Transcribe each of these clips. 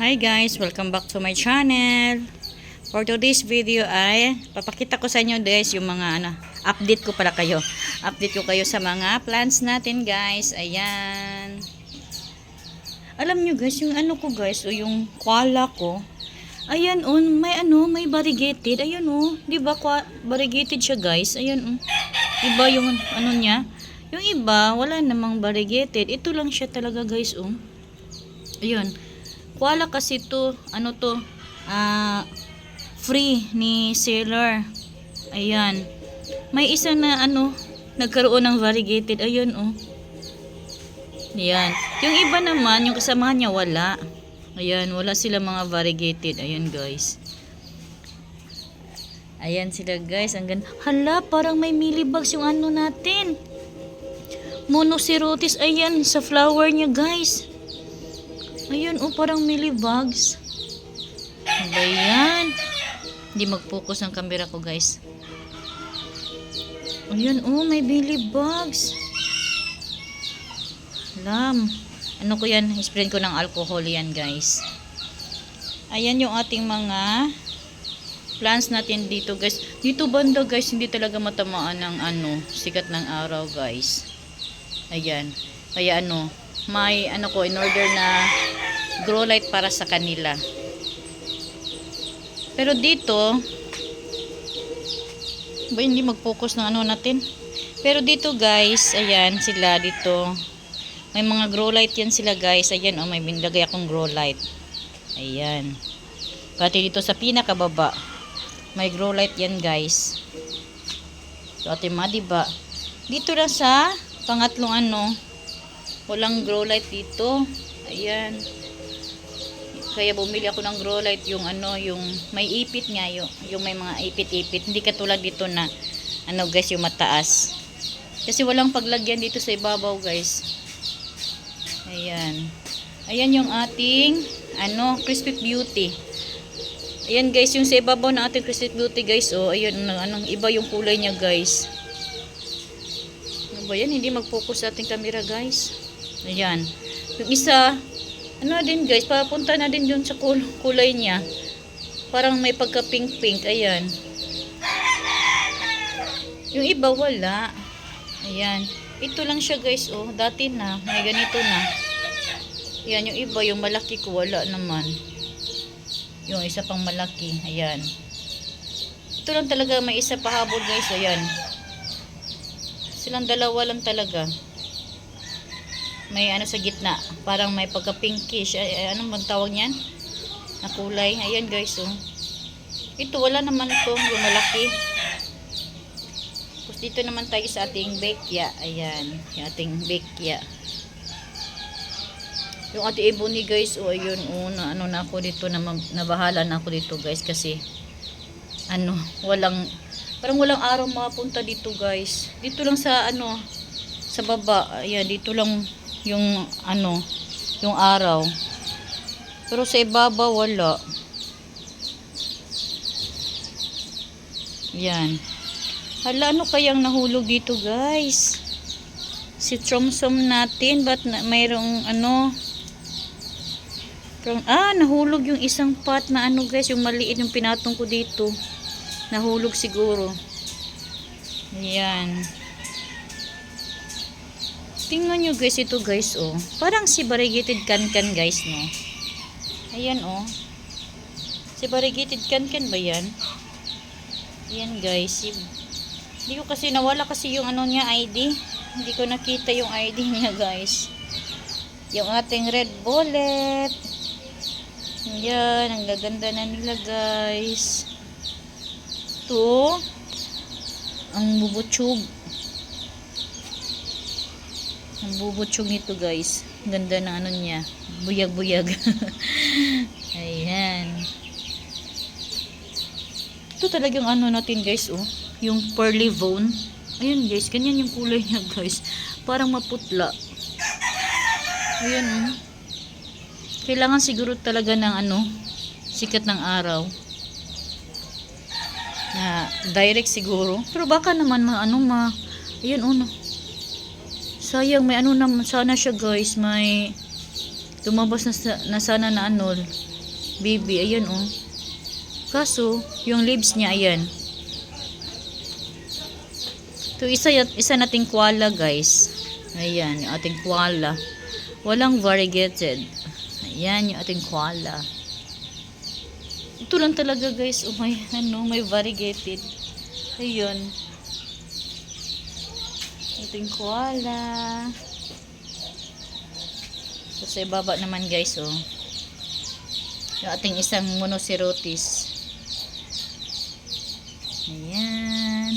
Hi guys, welcome back to my channel. For today's video ay papakita ko sa inyo guys yung mga ano, update ko pala kayo. Update ko kayo sa mga plants natin guys. Ayan. Alam nyo guys, yung ano ko guys, o yung koala ko. Ayan on, may ano, may variegated. Ayan oh, 'di ba variegated siya guys? Ayan oh. Iba yung ano niya. Yung iba, wala namang variegated. Ito lang siya talaga guys oh. Ayun. Kuala kasi to, ano to, ah, free ni seller. Ayan. May isa na ano, nagkaroon ng variegated. Ayun, oh. Ayan. Yung iba naman, yung kasamahan niya, wala. Ayan, wala sila mga variegated. Ayan, guys. Ayan sila, guys. Ang ganda. Hala, parang may millibugs yung ano natin. Monocerotis. Ayan, sa flower niya, guys. Ayun, oh, parang millibugs. Ano ba yan? Hindi mag-focus ang camera ko, guys. Ayun, oh, may millibugs. Alam. Ano ko yan? Sprayin ko ng alcohol yan, guys. Ayan yung ating mga plants natin dito, guys. Dito banda, guys, hindi talaga matamaan ng ano, sikat ng araw, guys. Ayan. Kaya ano, may ano ko in order na grow light para sa kanila. Pero dito, ba hindi mag-focus ng ano natin? Pero dito guys, ayan sila dito. May mga grow light yan sila guys. Ayan oh, may binlagay akong grow light. Ayan. Pati dito sa pinakababa, may grow light yan guys. So ate ma, diba? Dito na sa pangatlong ano, walang grow light dito. Ayan. Kaya bumili ako ng grow light yung ano, yung may ipit nga yung, yung may mga ipit-ipit. Hindi katulad dito na ano guys, yung mataas. Kasi walang paglagyan dito sa ibabaw guys. Ayan. Ayan yung ating ano, Crispy Beauty. Ayan guys, yung sa ibabaw ng ating Crispy Beauty guys, oh, ayun, anong iba yung kulay niya guys. Ano ba yan? Hindi mag-focus sa ating camera guys. Ayan. Yung isa, ano din guys, papunta na din dun sa kul kulay niya. Parang may pagka pink pink, ayan. Yung iba wala. Ayan. Ito lang siya guys, oh. Dati na, may ganito na. Ayan, yung iba, yung malaki ko, wala naman. Yung isa pang malaki, ayan. Ito lang talaga, may isa pa habol guys, ayan. Silang dalawa lang talaga may ano sa gitna. Parang may pagka pinkish ay, ay, anong bang tawag niyan? Na kulay. Ayan guys oh. Ito wala naman ito yung malaki tapos dito naman tayo sa ating bekya. Ayan yung ating bekya. Yung ating ebony guys oh ayun oh na, ano na ako dito na nabahala na ako dito guys kasi ano walang parang walang araw mapunta dito guys. Dito lang sa ano sa baba. Ayan dito lang yung ano yung araw. Pero sa ibaba wala. Yan. Hala ano kayang nahulog dito guys? Si tromsom natin ba't na, mayroong ano? From, ah nahulog yung isang pot na ano guys yung maliit yung pinatong ko dito. Nahulog siguro. Yan Tingnan nyo guys ito guys oh. Parang si variegated cancan guys no. Ayan oh. Si variegated cancan ba yan? Ayan guys. Si, hindi ko kasi nawala kasi yung ano niya ID. Hindi ko nakita yung ID niya guys. Yung ating red bullet. Ayan. Ang gaganda na nila guys. Ito. Ang bubutsyog. Ang bubutsyog nito guys. Ganda ng ano niya. Buyag-buyag. Ayan. Ito talagang ano natin guys oh. Yung pearly bone. Ayan guys. Ganyan yung kulay niya guys. Parang maputla. Ayan oh. Kailangan siguro talaga ng ano. Sikat ng araw. Na direct siguro. Pero baka naman ma ano ma. Ayan oh. Sayang may ano naman sana siya guys may Lumabas na, na sana na ano, baby. Ayan oh. Kaso, yung leaves niya, ayan. Ito, isa, isa nating koala, guys. Ayan, yung ating koala. Walang variegated. Ayan, yung ating koala. Ito lang talaga, guys. Oh, may, ano, may variegated. Ayun. Ating koala. So, sa ibaba naman, guys, oh. Yung ating isang monocerotis. Ayan.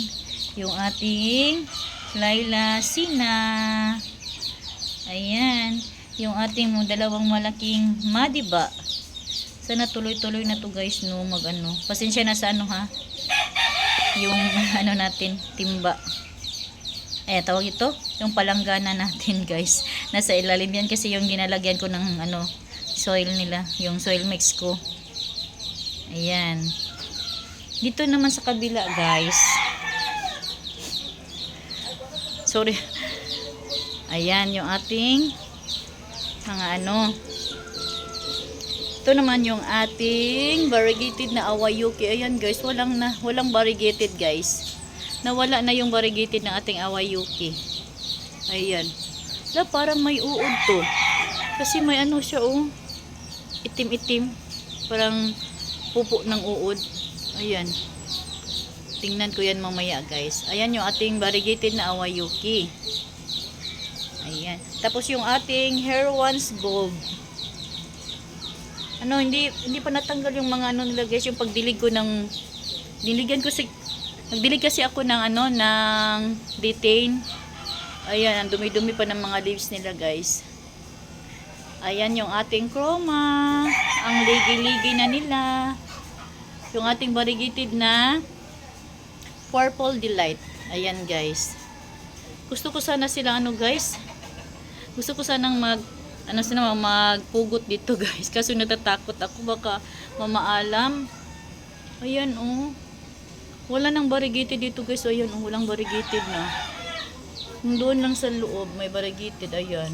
Yung ating Laila Sina. Ayan. Yung ating dalawang malaking madiba. Sana tuloy-tuloy na to guys no mag ano. Pasensya na sa ano ha. Yung ano natin timba. Eh tawag ito yung palanggana natin guys. Nasa ilalim yan kasi yung ginalagyan ko ng ano soil nila, yung soil mix ko. Ayan. Dito naman sa kabila, guys. Sorry. Ayan, yung ating mga ano. Ito naman yung ating variegated na awayuki. Ayan, guys. Walang na, walang variegated, guys. Nawala na yung variegated ng ating awayuki. Ayan. La, parang may uod to. Kasi may ano siya, oh. Itim-itim. Parang pupo ng uod. Ayan. Tingnan ko yan mamaya guys. Ayan yung ating variegated na awayuki. Ayan. Tapos yung ating hair ones gold. Ano, hindi hindi pa natanggal yung mga ano nila guys, yung pagdilig ko ng diligan ko si nagdilig kasi ako ng ano ng detain. Ayan, ang dumi-dumi pa ng mga leaves nila guys. Ayan yung ating chroma. Ang ligi-ligi na nila. Yung ating variegated na Purple Delight. Ayan guys. Gusto ko sana sila ano guys. Gusto ko sanang mag ano sila magpugot dito guys. Kaso natatakot ako baka mamaalam. Ayan oh. Wala nang variegated dito guys. Ayan oh, walang variegated na. Doon lang sa loob may variegated. Ayan.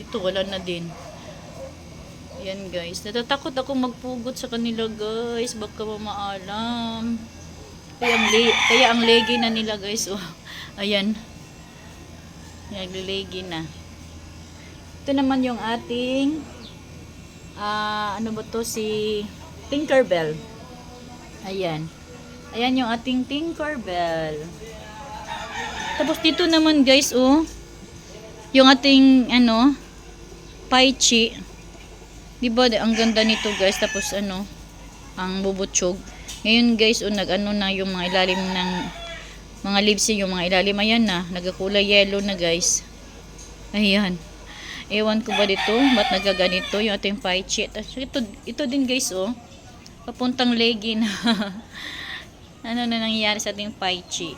Dito wala na din. Ayan guys. Natatakot ako magpugot sa kanila guys. Baka mamaalam. Kaya ang, kaya ang legi na nila guys. Oh. Ayan. Naglilegi na. Ito naman yung ating ah ano ba to si Tinkerbell. Ayan. Ayan yung ating Tinkerbell. Tapos dito naman guys oh. Yung ating ano Paichi. Di ba ang ganda nito guys tapos ano ang bubutsyog. Ngayon guys oh nag-ano na yung mga ilalim ng mga leaves yung mga ilalim ayan na nagkulay yellow na guys. Ayan. Ewan ko ba dito, ba't nagaganito yung ating paichi. Ito, ito din guys, oh. Papuntang legi na. ano na nangyayari sa ating paichi.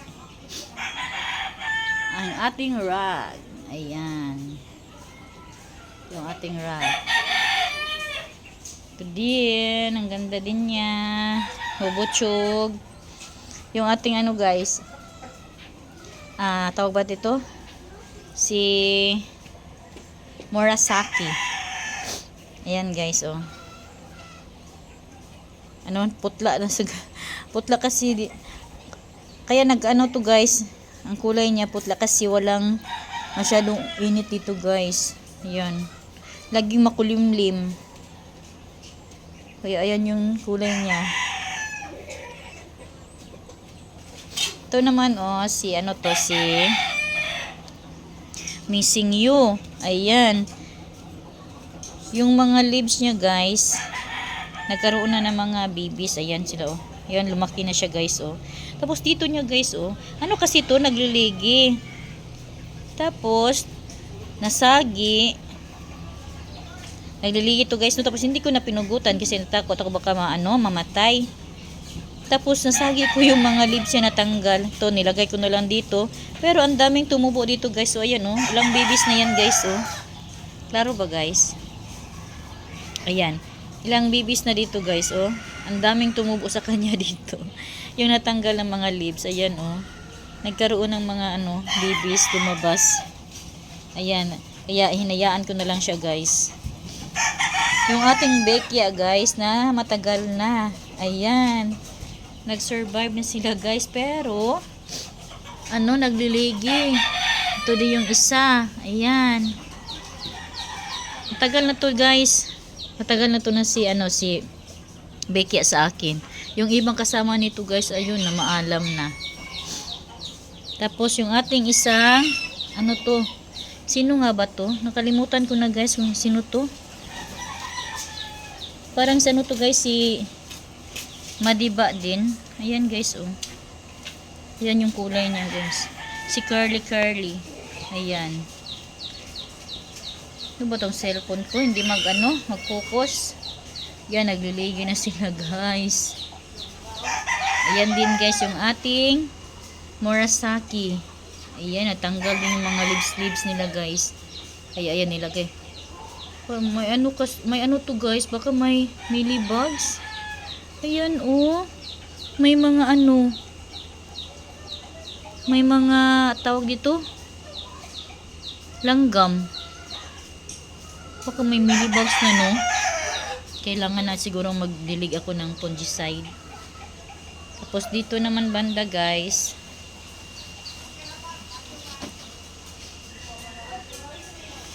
Ang ating rag. Ayan. Yung ating rag. Ito din. Ang ganda din niya. Hubutsog. Yung ating ano guys. Ah, tawag ba dito? Si Murasaki. Ayan guys, oh. Ano, putla na sa putla kasi kaya nag-ano to guys, ang kulay niya putla kasi walang masyadong init dito guys. Ayan. Laging makulimlim. Kaya ayan yung kulay niya. Ito naman oh, si ano to si Missing You. Ayan. Yung mga leaves niya, guys, nagkaroon na ng mga babies. Ayan sila, oh. Ayan, lumaki na siya, guys, oh. Tapos dito niya, guys, oh. Ano kasi to Nagliligi. Tapos, nasagi. Nagliligi to, guys, no. Tapos hindi ko na pinugutan kasi natakot ako baka maano, mamatay. Tapos nasagi ko yung mga leaves niya natanggal. Ito, nilagay ko na lang dito. Pero ang daming tumubo dito guys. So ayan oh. Ilang babies na yan guys oh. Klaro ba guys? Ayan. Ilang babies na dito guys oh. Ang daming tumubo sa kanya dito. yung natanggal ng mga leaves. Ayan oh. Nagkaroon ng mga ano, babies lumabas. Ayan. Kaya hinayaan ko na lang siya guys. Yung ating bekya guys na matagal na. Ayan. Nag-survive na sila guys pero ano nagliligi. Ito din yung isa. Ayan. Matagal na to guys. Matagal na to na si ano si Bekya sa akin. Yung ibang kasama nito guys ayun na maalam na. Tapos yung ating isang ano to? Sino nga ba to? Nakalimutan ko na guys kung sino to. Parang sa ano to guys si Madiba din. Ayan guys oh. Ayan yung kulay niya guys. Si Curly Curly. Ayan. Ano ba tong cellphone ko? Hindi mag ano, mag-focus. Yan, nagliligi na sila guys. Ayan din guys yung ating Murasaki. Ayan, natanggal din yung mga leaves-leaves nila guys. Ay, ayan nilagay. Oh, may ano kas may ano to guys, baka may millibugs. Ayan oh. May mga ano. May mga tawag dito. Langgam. Baka may millibugs na no. Kailangan na siguro magdilig ako ng fungicide. Tapos dito naman banda guys.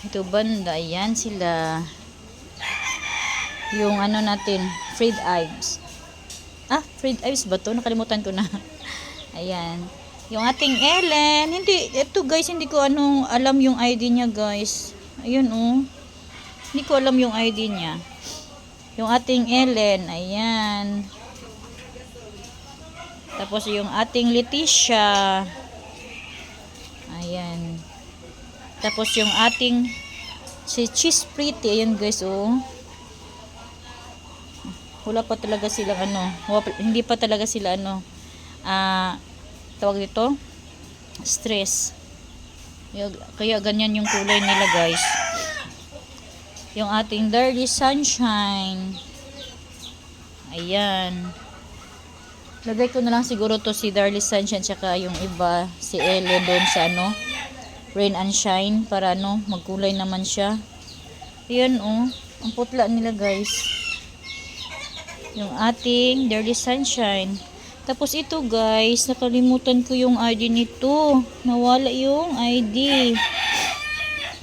Ito banda, ayan sila. Yung ano natin, Fred Ives. Ah, Fred Ives ba to? Nakalimutan ko na. ayan. Yung ating Ellen, hindi, ito guys, hindi ko anong alam yung ID niya guys. Ayun oh. Hindi ko alam yung ID niya. Yung ating Ellen, ayan. Tapos yung ating Leticia. Ayan. Tapos yung ating si Cheese Pretty, ayan guys, oh. Wala pa talaga silang ano, hindi pa talaga sila ano, ah, tawag dito, stress. Kaya ganyan yung kulay nila guys. Yung ating Dirty Sunshine. Ayan. Lagay ko na lang siguro to si Darly Sunshine tsaka yung iba si Ele doon sa ano Rain and Shine para ano magkulay naman siya. Ayan oh, ang putla nila guys. Yung ating Dirty Sunshine. Tapos ito guys, nakalimutan ko yung ID nito. Nawala yung ID.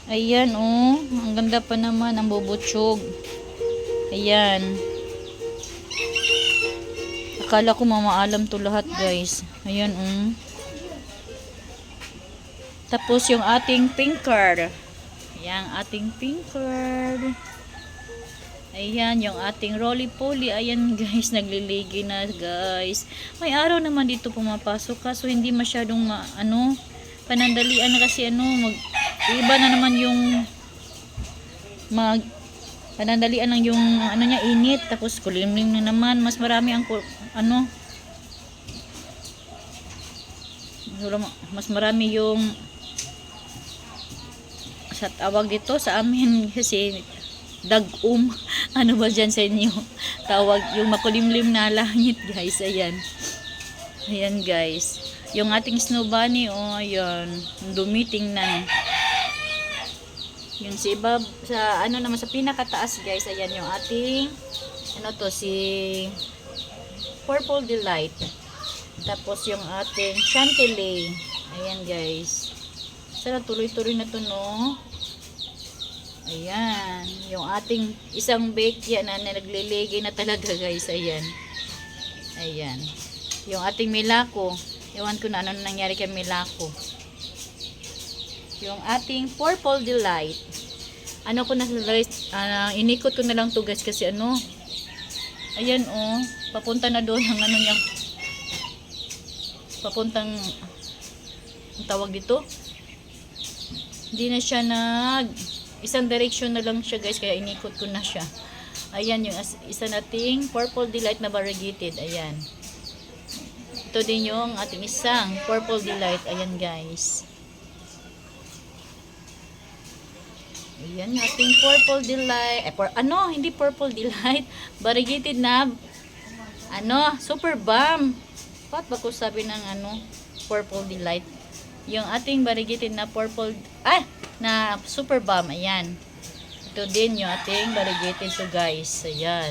Ayan oh, ang ganda pa naman ang bubutsog. Ayan. Akala ko mamaalam to lahat guys. Ayan um. Tapos yung ating pink card. Ayan, ating pink card. Ayan, yung ating roly-poly. Ayan guys, nagliligi na guys. May araw naman dito pumapasok kaso hindi masyadong ma, ano, panandalian na kasi ano, mag, iba na naman yung mag panandalian lang yung ano niya init tapos kulimlim na naman. Mas marami ang ano mas marami yung sa tawag dito sa amin kasi dagum. Ano ba dyan sa inyo? Tawag yung makulimlim na langit guys. Ayan. Ayan guys. Yung ating snow bunny oh ayan. Dumiting na yung sa iba, sa ano naman, sa pinakataas guys, ayan yung ating, ano to, si Purple Delight. Tapos yung ating Chantilly. Ayan guys. Sana tuloy-tuloy na to, no? Ayan. Yung ating isang bake yan na nagliligi na talaga guys. Ayan. Ayan. Yung ating Milako. Ewan ko na ano nangyari kay Milako yung ating purple delight. Ano ko na uh, inikot ko na lang to guys kasi ano ayan oh papunta na doon ang ano niya. Papuntang ang tawag dito? Hindi na siya nag isang direction na lang siya guys kaya inikot ko na siya. Ayan yung isa nating purple delight na variegated ayan. Ito din yung ating isang purple delight ayan guys Ayan, yung ating purple delight. Eh, por, ano, hindi purple delight. Variegated na, ano, super bomb. Ba't ba ko sabi ng ano, purple delight? Yung ating variegated na purple, ah, na super bomb. Ayan. Ito din yung ating variegated to guys. Ayan.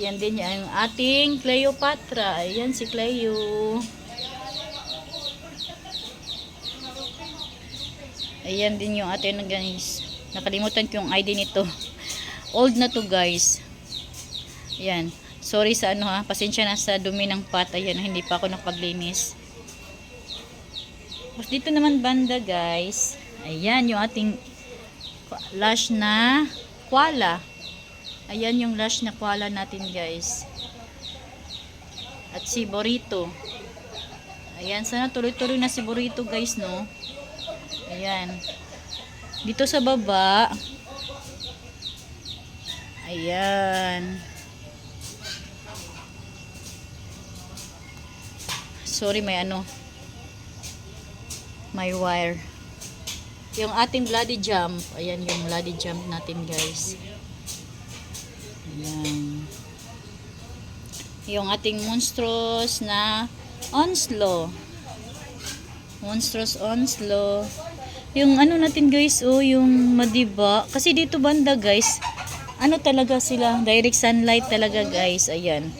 Yan din yung ating Cleopatra. Ayan si Cleo. Ayan din yung ating guys. Nakalimutan ko yung ID nito. Old na to guys. Ayan. Sorry sa ano ha. Pasensya na sa dumi ng pot. Ayan. Hindi pa ako napaglinis. Tapos dito naman banda guys. Ayan yung ating lash na koala. Ayan yung lash na koala natin guys. At si Burrito. Ayan, sana tuloy-tuloy na si Burrito guys, no? Ayan. Dito sa baba. Ayan. Sorry, may ano. May wire. Yung ating bloody jump. Ayan yung bloody jump natin guys. Ayan. Yung ating monstrous na onslow. Monstrous onslow. Yung ano natin guys, oh, yung madiba. Kasi dito banda guys, ano talaga sila, direct sunlight talaga guys. Ayan.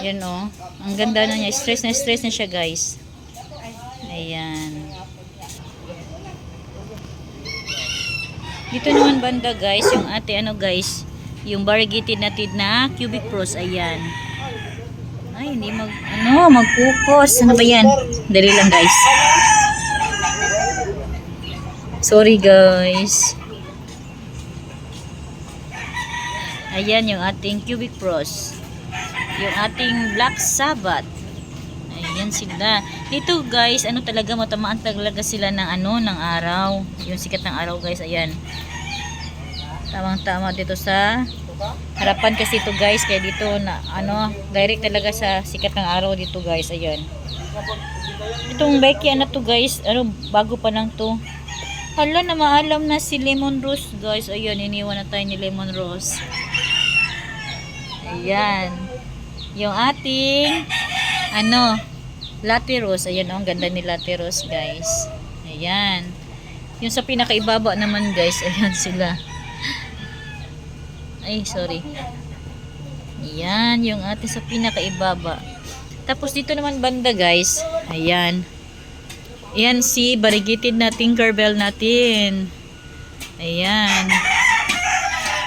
Ayan oh. Ang ganda na niya. Stress na stress na siya guys. Ayan. Dito naman banda guys, yung ate ano guys, yung variegated natin na cubic pros. Ayan. Ay, hindi mag, ano, mag-focus. Ano ba yan? Dali lang guys. Sorry guys. Ayan yung ating cubic pros. Yung ating Black Sabbath. Ayan sila. Dito guys, ano talaga matamaan talaga sila ng ano, ng araw. Yung sikat ng araw guys, ayan. Tamang tama dito sa harapan kasi ito guys, kaya dito na ano, direct talaga sa sikat ng araw dito guys, ayan. Itong Becky ano to guys, ano bago pa lang to. Hala na maalam na si Lemon Rose guys. Ayan, iniwan na tayo ni Lemon Rose. Ayan. Yung ating ano, Latte Rose. Ayan, oh, ang ganda ni Latte Rose guys. Ayan. Yung sa pinakaibaba naman guys, ayan sila. Ay, sorry. Ayan, yung ating sa pinakaibaba. Tapos dito naman banda guys. Ayan. Ayan si variegated na Tinkerbell natin. Ayan.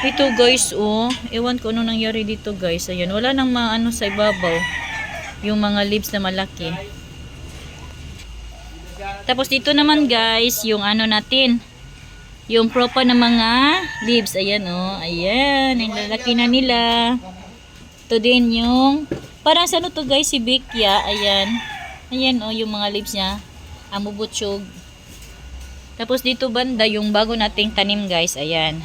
Ito guys, oh. Ewan ko ano nangyari dito guys. Ayan, wala nang mga ano sa ibabaw. Yung mga leaves na malaki. Tapos dito naman guys, yung ano natin. Yung propa ng mga leaves. Ayan oh. Ayan, ang lalaki na nila. Ito din yung, parang sa ano to guys, si Bikya. Ayan. Ayan oh, yung mga leaves niya. Amubutsog. Tapos dito banda, yung bago nating tanim guys. Ayan.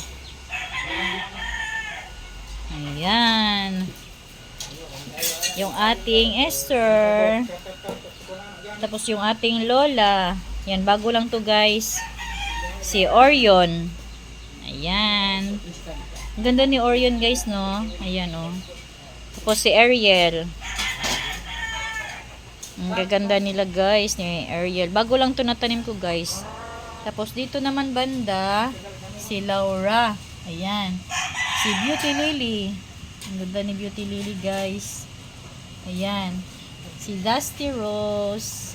Ayan. Yung ating Esther. Tapos yung ating Lola. Yan, bago lang to guys. Si Orion. Ayan. Ang ganda ni Orion guys, no? Ayan, oh. Tapos si Ariel. Ang gaganda nila guys ni Ariel. Bago lang to natanim ko guys. Tapos dito naman banda, si Laura. Ayan. Si Beauty Lily. Ang ganda ni Beauty Lily guys. Ayan. Si Dusty Rose.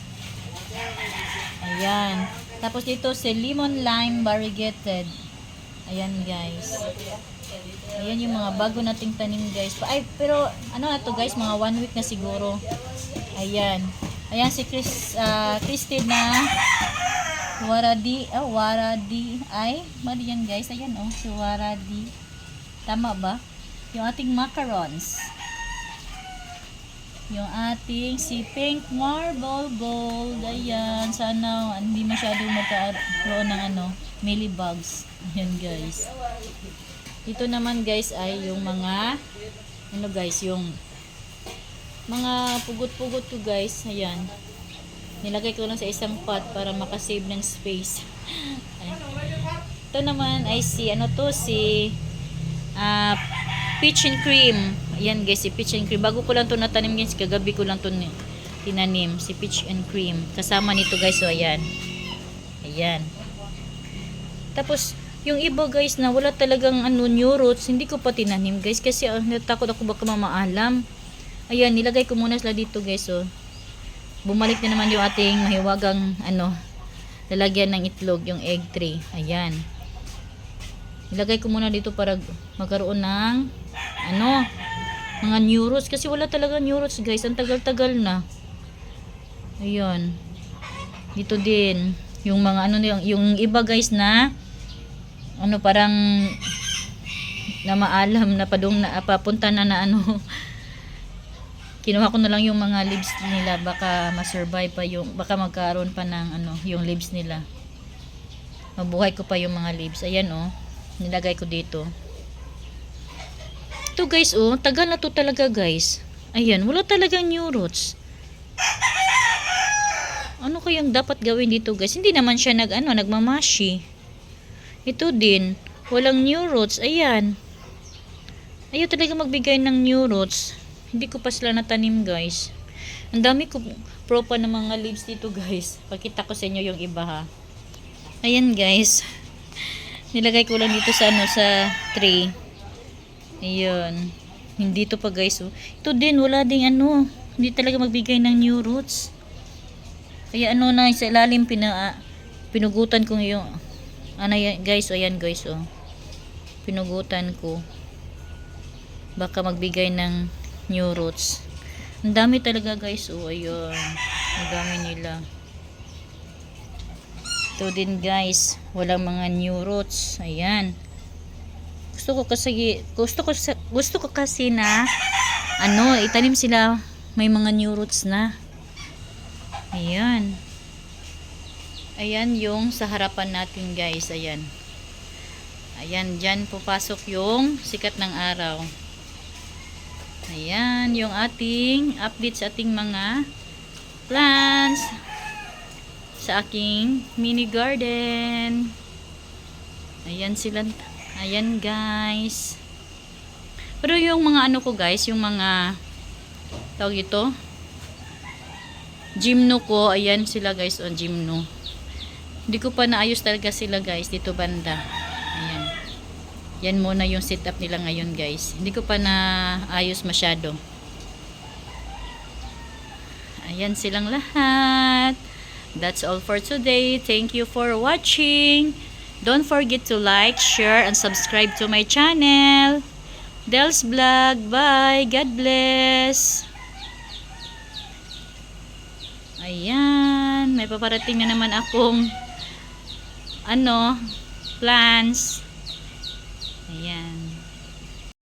Ayan. Tapos dito si Lemon Lime Variegated. Ayan guys. Ayan yung mga bago nating tanim guys. Ay, pero ano na to guys, mga one week na siguro. Ayan. Ayan si Chris, uh, Christine na Waradi, oh, Waradi, ay, mali guys. Ayan oh, si Waradi. Tama ba? Yung ating macarons. Yung ating si Pink Marble Gold. Ayan. Sana hindi masyadong magkaroon ng ano, millibugs. Ayan guys. Ito naman guys ay yung mga ano guys, yung mga pugot-pugot ko guys. Ayan. Nilagay ko lang sa isang pot para makasave ng space. Ito naman ay si ano to si ah peach and cream. Ayan guys, si peach and cream. Bago ko lang to natanim guys, kagabi ko lang to ni- tinanim. Si peach and cream. Kasama nito guys, so ayan. Ayan. Tapos, yung iba guys na wala talagang ano, new roots, hindi ko pa tinanim guys kasi ah, natakot ako baka mamaalam. Ayan, nilagay ko muna sila dito guys oh. Bumalik na naman yung ating mahiwagang ano, lalagyan ng itlog, yung egg tray. Ayan. Nilagay ko muna dito para magkaroon ng ano, mga new roots kasi wala talaga new roots guys, ang tagal-tagal na. Ayun. Dito din yung mga ano yung, yung iba guys na ano parang na maalam na padung na papunta na na ano. Kinuha ko na lang yung mga leaves nila. Baka ma-survive pa yung baka magkaroon pa ng ano yung leaves nila. Mabuhay ko pa yung mga leaves. Ayan oh. Nilagay ko dito. Ito guys oh. Tagal na to talaga guys. Ayan wala talagang new roots. Ano kayang dapat gawin dito guys? Hindi naman siya nag ano nagmamashi ito din walang new roots ayan. Ayaw talaga magbigay ng new roots. Hindi ko pa sila natanim guys. Ang dami ko propa ng mga leaves dito guys. Pakita ko sa inyo yung iba ha. Ayan guys. Nilagay ko lang dito sa ano sa tray ayun hindi to pa guys oh. ito din wala ding ano hindi talaga magbigay ng new roots. Kaya ano na sa ilalim pina, pinugutan ko yung ano yan, guys, ayan guys oh. Pinugutan ko. Baka magbigay ng new roots. Ang dami talaga guys oh, ayun. Ang dami nila. Ito din guys, walang mga new roots. Ayan. Gusto ko kasi gusto ko gusto ko kasi na ano, itanim sila may mga new roots na. Ayan. Ayan yung sa harapan natin guys. Ayan. Ayan, dyan pupasok yung sikat ng araw. Ayan, yung ating update sa ating mga plants sa aking mini garden. Ayan sila. Ayan guys. Pero yung mga ano ko guys, yung mga tawag ito, gymno ko, ayan sila guys, on gymno. Hindi ko pa naayos talaga sila guys, dito banda. Ayan. Yan muna yung setup nila ngayon guys. Hindi ko pa naayos masyado. Ayan silang lahat. That's all for today. Thank you for watching. Don't forget to like, share, and subscribe to my channel. Del's Vlog. Bye. God bless. Ayan, may paparating na naman akong ano, plans.